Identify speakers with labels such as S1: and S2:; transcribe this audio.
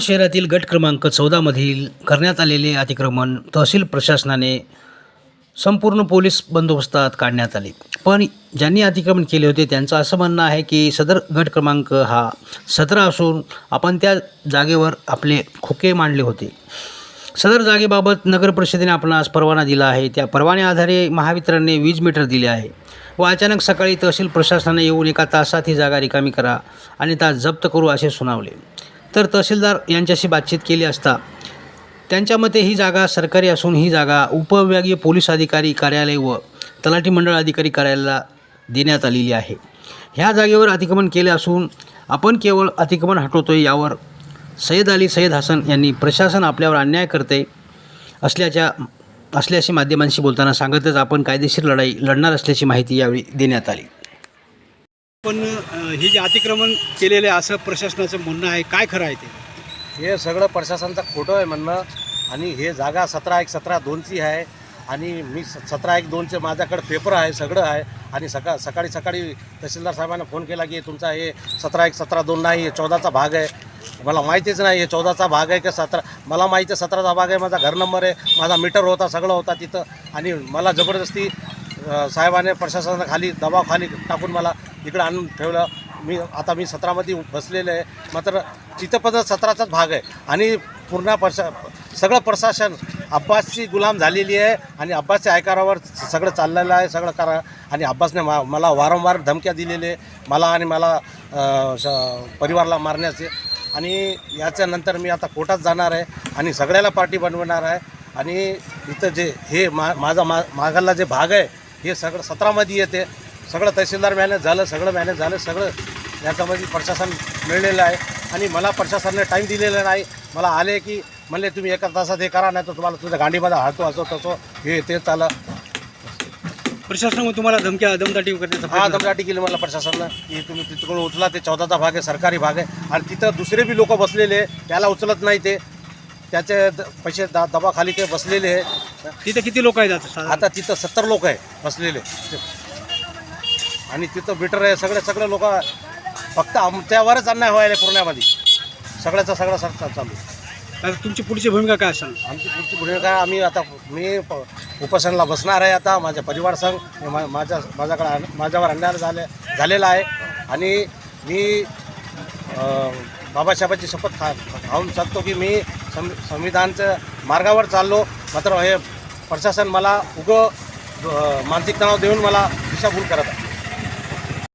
S1: शहरातील गट क्रमांक चौदामधील करण्यात आलेले अतिक्रमण तहसील प्रशासनाने संपूर्ण पोलीस बंदोबस्तात काढण्यात आले. पण ज्यांनी अतिक्रमण केले होते त्यांचं असं म्हणणं आहे की सदर गट क्रमांक हा सतरा असून आपण त्या जागेवर आपले खोके मांडले होते. सदर जागेबाबत नगर परिषदेने आपणास परवाना दिला आहे. त्या परवान्याआधारे महावितरणने वीज मीटर दिले आहे व अचानक सकाळी तहसील प्रशासनाने येऊन एका तासात ही जागा रिकामी करा आणि तास जप्त करू असे सुनावले. तर तहसीलदार यांच्याशी बातचीत केली असता त्यांच्या मते ही जागा सरकारी असून ही जागा उपविभागीय पोलीस अधिकारी कार्यालय व तलाठी मंडळ अधिकारी कार्यालयाला देण्यात आलेली आहे. ह्या जागेवर अतिक्रमण केले असून आपण केवळ अतिक्रमण हटवतोय यावर सय्यद अली सय्यद हसन यांनी प्रशासन आपल्यावर अन्याय करते असल्याच्या असल्याशी माध्यमांशी बोलताना सांगतच आपण कायदेशीर लढाई लढणार असल्याची माहिती यावेळी देण्यात आली.
S2: पण हे जे अतिक्रमण केलेले असं प्रशासनाचं म्हणणं आहे काय खरं आहे ते?
S3: हे सगळं प्रशासनाचं खोटं आहे म्हणणं. आणि हे जागा सतरा एक सतरा दोनची आहे. आणि मी सतरा एक दोनचे माझ्याकडे पेपर आहे सगळं आहे. आणि सका सकाळी सकाळी तहसीलदार साहेबांना फोन केला की तुमचा हे सतरा एक सतरा दोन नाही हे चौदाचा भाग आहे. मला माहितीच नाही हे चौदाचा भाग आहे का सतरा? मला माहिती आहे सतराचा भाग आहे माझा घर नंबर आहे माझा मीटर होता सगळं होता तिथं. आणि मला जबरदस्ती साहेबाने प्रशासनाखाली दबावखाली टाकून मला इकडं आणून ठेवलं. मी आता मी सत्रामध्ये बसलेलं आहे. मात्र तिथं पण सत्राचाच भाग आहे. आणि पूर्ण प्रशा सगळं प्रशासन अब्बासची गुलाम झालेली आहे आणि अब्बासच्या आयकारावर सगळं चाललेलं आहे सगळं करा आणि अब्बासने मा मला वारंवार धमक्या दिलेले आहे. मला आणि मला श- परिवाराला मारण्याचे. आणि याच्यानंतर मी आता कोर्टात जाणार आहे आणि सगळ्याला पार्टी बनवणार आहे. आणि इथं जे हे मा माझा मा मागाला जे भाग आहे हे सगळं सत्रामध्ये येते. सगळं तहसीलदार मॅनेज झालं सगळं मॅनेज झालं सगळं याच्यामध्ये प्रशासन मिळलेलं आहे. आणि मला प्रशासनाने टाईम दिलेला नाही. मला आले की म्हणले तुम्ही एका तासात हे करा नाही तर तुम्हाला तुझ्या गांडीमध्ये हातो असो तसो हे ते चालं
S2: प्रशासनाकडून तुम्हाला धमक्या दमदाटी करण्याचा
S3: हा दमदाटी केली मला प्रशासनानं. की तुम्ही तिकडून उचला ते चौदाचा भाग आहे सरकारी भाग आहे. आणि तिथं दुसरे बी लोक बसलेले त्याला उचलत नाही ते. त्याचे द- पैसे दा दबाखाली ते बसलेले आहे.
S2: तिथे किती लोक आहेत आता? साधारण?
S3: आता तिथं सत्तर लोक आहे बसलेले. आणि तिथं बिटर आहे सगळे सगळे लोक फक्त आमच्यावरच अन्याय व्हायला पुण्यामध्ये सगळ्याचा सगळा सर चालू.
S2: आता तुमची पुढची भूमिका काय असेल
S3: आमची पुढची भूमिका आम्ही आता मी प- उपोषणाला बसणार आहे आता माझ्या परिवार संघ मा- माझ्या माझ्याकडे अन- माझ्यावर अन्याय झाले झालेला आहे. आणि मी अं, बाबासाहेबांची शपथ खा खाऊन सांगतो की मी सं संविधानच्या मार्गावर चाललो. मात्र हे प्रशासन मला उगं अं, मानसिक तणाव देऊन मला दिशाभूल करत आहे.